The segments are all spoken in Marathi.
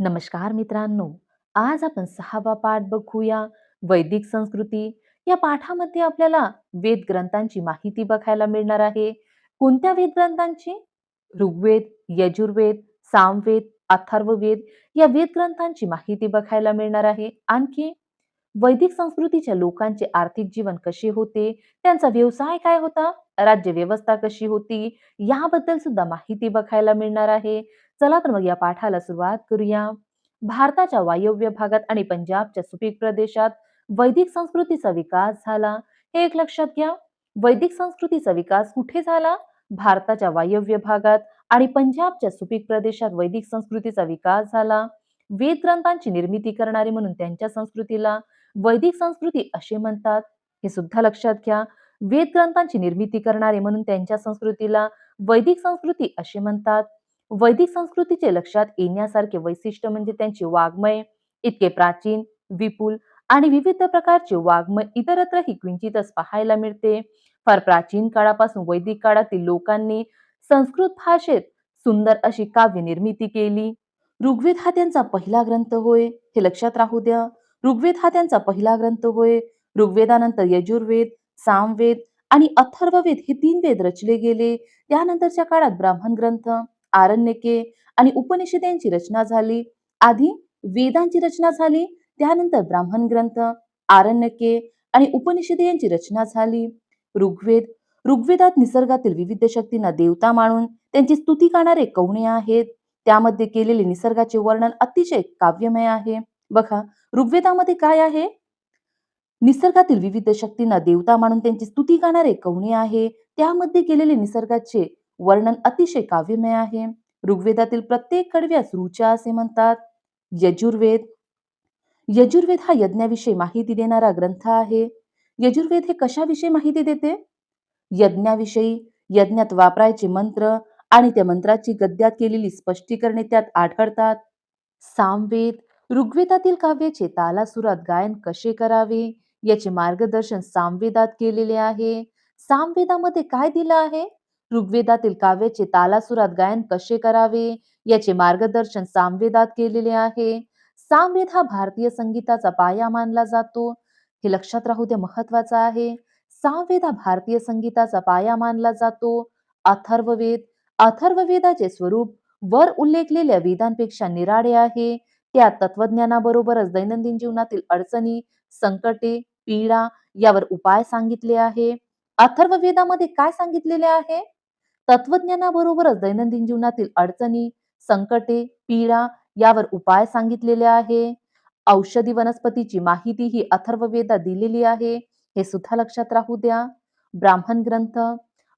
नमस्कार मित्रांनो आज आपण सहावा पाठ बघूया. वैदिक संस्कृती या पाठामध्ये आपल्याला वेद ग्रंथांची माहिती बघायला मिळणार आहे. कोणत्या वेद ग्रंथांची? ऋग्वेद यजुर्वेद सामवेद अथर्ववेद या वेद ग्रंथांची माहिती बघायला मिळणार आहे. आणखी वैदिक संस्कृतीच्या लोकांचे आर्थिक जीवन कसे होते? त्यांचा व्यवसाय काय होता? राज्य व्यवस्था कशी होती? याबद्दल सुद्धा माहिती बघायला मिळणार आहे. चला तर मग या पाठाला सुरुवात करूया. भारताच्या वायव्य भागात आणि पंजाबच्या सुपीक प्रदेशात वैदिक संस्कृतीचा विकास झाला. हे एक लक्षात घ्या. वैदिक संस्कृतीचा विकास कुठे झाला? भारताच्या वायव्य भागात आणि पंजाबच्या सुपीक प्रदेशात वैदिक संस्कृतीचा विकास झाला. वेद ग्रंथांची निर्मिती करणारे म्हणून त्यांच्या संस्कृतीला वैदिक संस्कृती असे म्हणतात. हे सुद्धा लक्षात घ्या. वेद ग्रंथांची निर्मिती करणारे म्हणून त्यांच्या संस्कृतीला वैदिक संस्कृती असे म्हणतात. वैदिक संस्कृतीचे लक्षात येण्यासारखे वैशिष्ट्य म्हणजे त्यांचे वाङ्मय इतके प्राचीन विपुल आणि विविध प्रकारचे वाङ्मय इतरत्रही क्वचितच पाहायला मिळते. फार प्राचीन काळापासून वैदिक काळातील लोकांनी संस्कृत भाषेत सुंदर अशी काव्य निर्मिती केली. ऋग्वेद हा त्यांचा पहिला ग्रंथ होय हे लक्षात राहू द्या. ऋग्वेद हा त्यांचा पहिला ग्रंथ होय. ऋग्वेदानंतर यजुर्वेद सामवेद आणि अथर्ववेद हे तीन वेद रचले गेले. त्यानंतरच्या काळात ब्राह्मण ग्रंथ आरण्यके आणि उपनिषदांची रचना झाली. आधी वेदांची रचना झाली त्यानंतर ब्राह्मण ग्रंथ आरण्यके आणि उपनिषदे यांची रचना झाली. ऋग्वेद ऋग्वेदात निसर्गातील विविध शक्तींना देवता मानून त्यांची स्तुती करणारे कवणे आहेत. त्यामध्ये केलेले निसर्गाचे वर्णन अतिशय काव्यमय आहे. बघा ऋग्वेदामध्ये काय आहे? निसर्गातील विविध शक्तींना देवता मानून त्यांची स्तुती करणारे कवणे आहे. त्यामध्ये केलेले निसर्गाचे वर्णन अतिशय काव्यमय आहे. ऋग्वेदातील प्रत्येक कडव्यास रुचा असे म्हणतात. यजुर्वेद यजुर्वेद हा यज्ञाविषयी माहिती देणारा ग्रंथ आहे. यजुर्वेद हे कशाविषयी माहिती देते? यज्ञाविषयी यज्ञात वापरायचे मंत्र आणि त्या मंत्राची गद्यात केलेली स्पष्टीकरणे त्यात आढळतात. सामवेद ऋग्वेदातील काव्याचे तालासुरात गायन कसे करावे? याचे मार्गदर्शन सामवेदात केलेले आहे. सामवेदामध्ये काय दिलं आहे? ऋग्वेदातील काव्याचे तालासुरात गायन कसे करावे? याचे मार्गदर्शन सामवेदात केलेले आहे. सामवेद हा भारतीय संगीताचा पाया मानला जातो. हे लक्षात राहू द्या महत्वाचं आहे. सामवेद हा भारतीय संगीताचा पाया मानला जातो. अथर्ववेद अथर्ववेदाचे स्वरूप वर उल्लेखलेल्या वेदांपेक्षा निराळे आहे. त्या तत्वज्ञानाबरोबरच दैनंदिन जीवनातील अडचणी संकटे पीडा यावर उपाय सांगितले आहे. अथर्ववेदामध्ये काय सांगितलेले आहे? तत्वज्ञानाबरोबरच दैनंदिन जीवनातील अडचणी संकटे पीडा यावर उपाय सांगितलेले आहे. औषधी वनस्पतीची माहिती ही अथर्ववेदा दिलेली आहे. हे सुद्धा लक्षात राहू द्या. ब्राह्मण ग्रंथ.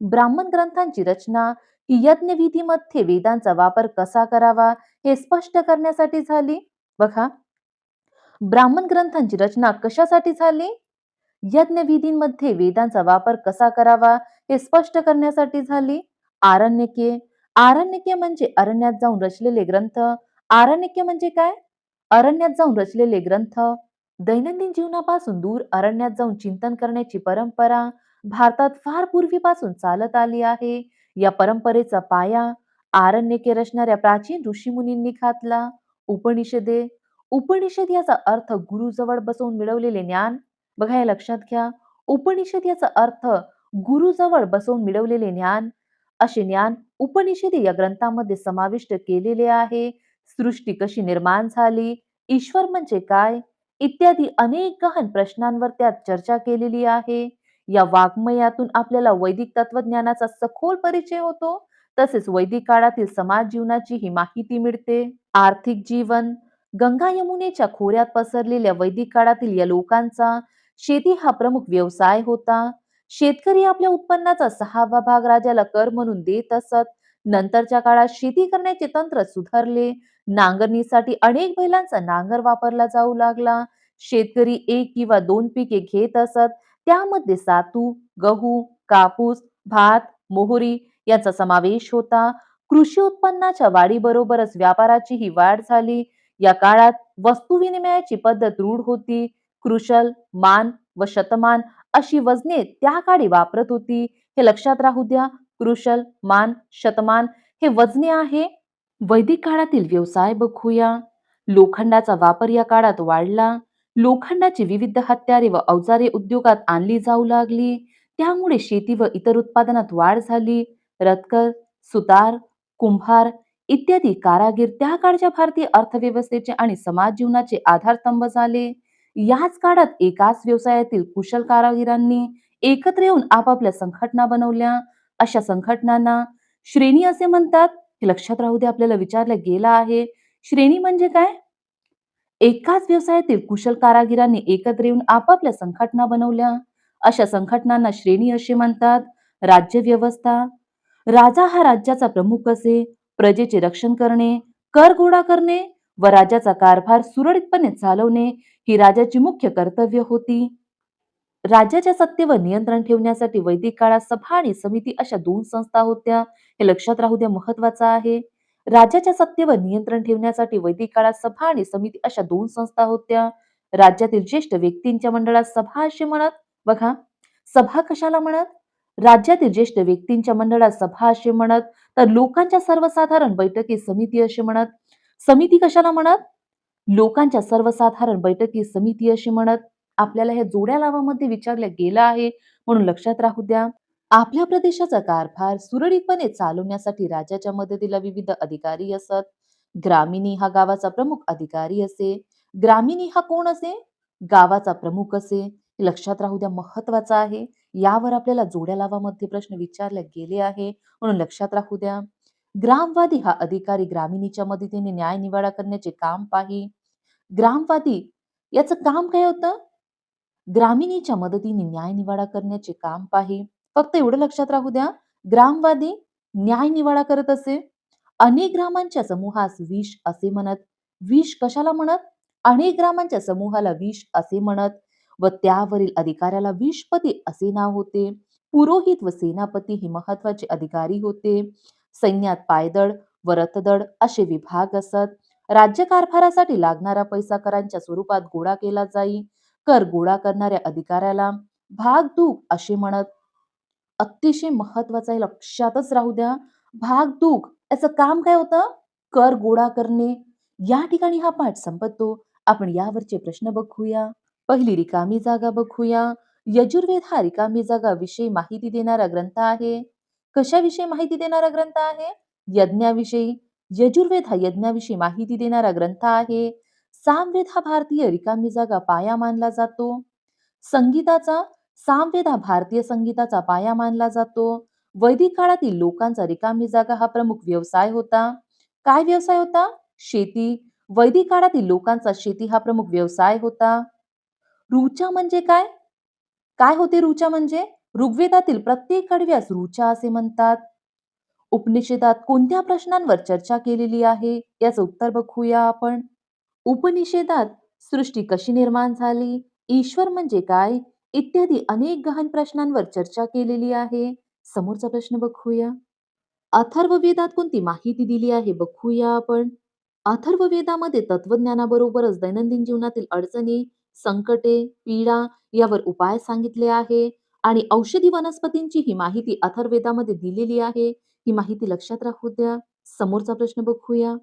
ब्राह्मण ग्रंथांची रचना ही यज्ञविधीमध्ये वेदांचा वापर कसा करावा हे स्पष्ट करण्यासाठी झाली? बघा. ब्राह्मण ग्रंथांची रचना कशासाठी झाली? यज्ञविधींमध्ये वेदांचा वापर कसा करावा हे स्पष्ट करण्यासाठी झाली? आरण्यके. आरण्यके म्हणजे अरण्यात जाऊन रचलेले ग्रंथ. आरण्यके म्हणजे काय? अरण्यात जाऊन रचलेले ग्रंथ. दैनंदिन जीवनापासून दूर अरण्यात जाऊन चिंतन करण्याची परंपरा भारतात फार पूर्वीपासून चालत आली आहे. या परंपरेचा पाया आरण्यके रचणाऱ्या प्राचीन ऋषीमुनींनी घातला. उपनिषदे. उपनिषद याचा अर्थ गुरुजवळ बसवून मिळवलेले ज्ञान. बघा हे लक्षात घ्या. उपनिषद याचा अर्थ गुरुजवळ बसवून मिळवलेले ज्ञान. असे ज्ञान उपनिषदे या ग्रंथामध्ये समाविष्ट केलेले आहे. सृष्टी कशी निर्माण झाली? ईश्वर म्हणजे काय? इत्यादी अनेक गहन प्रश्नांवर त्यात चर्चा केलेली आहे. या वाङ्मयातून आपल्याला वैदिक तत्वज्ञानाचा सखोल परिचय होतो. तसेच वैदिक काळातील समाज जीवनाची ही माहिती मिळते. आर्थिक जीवन गंगा यमुनेच्या खोऱ्यात पसरलेल्या वैदिक काळातील या लोकांचा शेती हा प्रमुख व्यवसाय होता. शेतकरी आपल्या उत्पन्नाचा सहावा भाग राजाला कर म्हणून देत असत. नंतरच्या काळात शेती करण्याचे तंत्र सुधारले. नांगरणीसाठी अनेक बैलांचा नांगर वापरला जाऊ लागला. शेतकरी एक किंवा दोन पिके घेत असत. त्यामध्ये सातू गहू कापूस भात मोहरी याचा समावेश होता. कृषी उत्पन्नाच्या वाढीबरोबरच व्यापाराचीही वाढ झाली. या काळात वस्तू विनिमयाची पद्धत रूढ होती. कृशल मान व शतमान अशी वजने त्या काळी वापरत होती. हे लक्षात राहू द्या कृशल मान शतमान हे वजने आहे. वैदिक काळातील व्यवसाय बघूया. लोखंडाचा वापर या काळात वाढला. लोखंडाची विविध हत्यारे व अवजारे उद्योगात आणली जाऊ लागली. त्यामुळे शेती व इतर उत्पादनात वाढ झाली. रथकर सुतार कुंभार इत्यादी कारागीर त्या काळच्या भारतीय अर्थव्यवस्थेचे आणि समाज जीवनाचे आधारस्तंभ झाले. याच काळात एकाच व्यवसायातील कुशल कारागिरांनी एकत्र येऊन आपापल्या संघटना बनवल्या. अशा संघटनांना श्रेणी असे म्हणतात हे लक्षात राहू दे आपल्याला विचारलं गेला आहे. श्रेणी म्हणजे काय? एकाच व्यवसायातील कुशल कारागिरांनी एकत्र येऊन आपापल्या संघटना बनवल्या. अशा संघटनांना श्रेणी असे म्हणतात राज्य व्यवस्था. राजा हा राज्याचा प्रमुख असे प्रजेचे रक्षण करणे कर गोळा करणे व राज्याचा कारभार सुरळीतपणे चालवणे ही राजाची मुख्य कर्तव्य होती. राज्याच्या सत्तेवर नियंत्रण ठेवण्यासाठी वैदिक काळात सभा आणि समिती अशा दोन संस्था होत्या. हे लक्षात राहू द्या महत्वाचं आहे. राज्याच्या सत्तेवर नियंत्रण ठेवण्यासाठी वैदिक काळात सभा आणि समिती अशा दोन संस्था होत्या. राज्यातील ज्येष्ठ व्यक्तींच्या मंडळात सभा असे म्हणत बघा सभा कशाला म्हणत? राज्यातील ज्येष्ठ व्यक्तींच्या मंडळात सभा असे म्हणत तर लोकांच्या सर्वसाधारण बैठकीत समिती असे म्हणत. समिती कशाला म्हणत? लोकांच्या सर्वसाधारण बैठकी समिती अशी म्हणत आपल्याला ह्या जोड्या लावामध्ये विचारलं गेलं आहे म्हणून लक्षात राहू द्या. आपल्या प्रदेशाचा कारभार सुरळीतपणे चालवण्यासाठी राज्याच्या मदतीला विविध अधिकारी असत. ग्रामिणी हा गावाचा प्रमुख अधिकारी असे. ग्रामिणी हा कोण असे? गावाचा प्रमुख असे. लक्षात राहू द्या महत्त्वाचा आहे. यावर आपल्याला जोड्या लावामध्ये प्रश्न विचारले गेले आहे म्हणून लक्षात राहू द्या. ग्रामवादी हा अधिकारी ग्रामिणीच्या मदतीने न्याय निवाडा करण्याचे काम पाही. ग्रामवादी याचं काम काय होतं? ग्रामिणीच्या मदतीने न्याय निवाडा करण्याचे काम पाही. फक्त एवढं लक्षात राहू द्या ग्रामवादी न्याय निवाडा करत असे? अनेक ग्रामांच्या समूहास विष असे म्हणत. विष कशाला म्हणत? अनेक ग्रामांच्या समूहाला विष असे म्हणत व त्यावरील अधिकाऱ्याला विषपती असे नाव होते. पुरोहित व सेनापती हे महत्त्वाचे अधिकारी होते. सैन्यात पायदळ वरतदळ असे विभाग असत. राज्यकारभारासाठी लागणारा पैसा करांच्या स्वरूपात गोळा केला जाई. कर गोळा करणाऱ्या अधिकाऱ्याला भागदूक असे म्हणत अतिशय महत्वाचं आहे लक्षातच राहू द्या. भागदूक याचं काम काय होतं? कर गोळा करणे. या ठिकाणी हा पाठ संपतो. आपण यावरचे प्रश्न बघूया. पहिली रिकामी जागा बघूया. यजुर्वेद हा रिकामी जागा विषयी माहिती देणारा ग्रंथ आहे. कशाविषयी माहिती देणारा ग्रंथ आहे? यज्ञाविषयी. यजुर्वेद हा यज्ञाविषयी माहिती देणारा ग्रंथ आहे. सामवेद हा भारतीय रिकामी जागा पाया मानला जातो. संगीताचा सामवेद हा भारतीय संगीताचा पाया मानला जातो. वैदिक काळातील लोकांचा रिकामी जागा हा प्रमुख व्यवसाय होता. काय व्यवसाय होता? शेती. वैदिक काळातील लोकांचा शेती हा प्रमुख व्यवसाय होता. रुचा म्हणजे काय? काय होते रुचा म्हणजे? ऋग्वेदातील प्रत्येक कडव्यास रुचा असे म्हणतात. उपनिषेदात कोणत्या प्रश्नांवर चर्चा केलेली आहे? याचं उत्तर बघूया आपण. उपनिषेदात सृष्टी कशी निर्माण झाली? ईश्वर म्हणजे काय? इत्यादी अनेक गहन प्रश्नांवर चर्चा केलेली आहे. समोरचा प्रश्न बघूया. अथर्ववेदात कोणती माहिती दिली आहे? बघूया आपण. अथर्ववेदामध्ये तत्वज्ञानाबरोबरच दैनंदिन जीवनातील अडचणी संकटे पीडा यावर उपाय सांगितले आहे. आणि औषधी वनस्पतींची ही माहिती अथर्वेदामध्ये दिलेली आहे. ही माहिती लक्षात राहू द्या. समोरचा प्रश्न बघूया.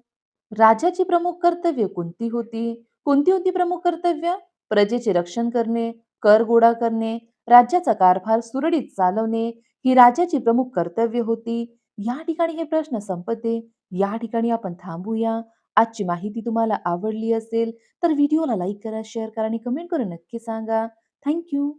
राजाची प्रमुख कर्तव्य कोणती होती? कोणती होती प्रमुख कर्तव्य? प्रजेचे रक्षण करणे कर गोळा करणे राज्याचा कारभार सुरळीत चालवणे ही राजाची प्रमुख कर्तव्य होती. या ठिकाणी हे प्रश्न संपते. या ठिकाणी आपण थांबूया. आजची माहिती तुम्हाला आवडली असेल तर व्हिडिओला लाईक करा शेअर करा आणि कमेंट करून नक्की सांगा. थँक्यू.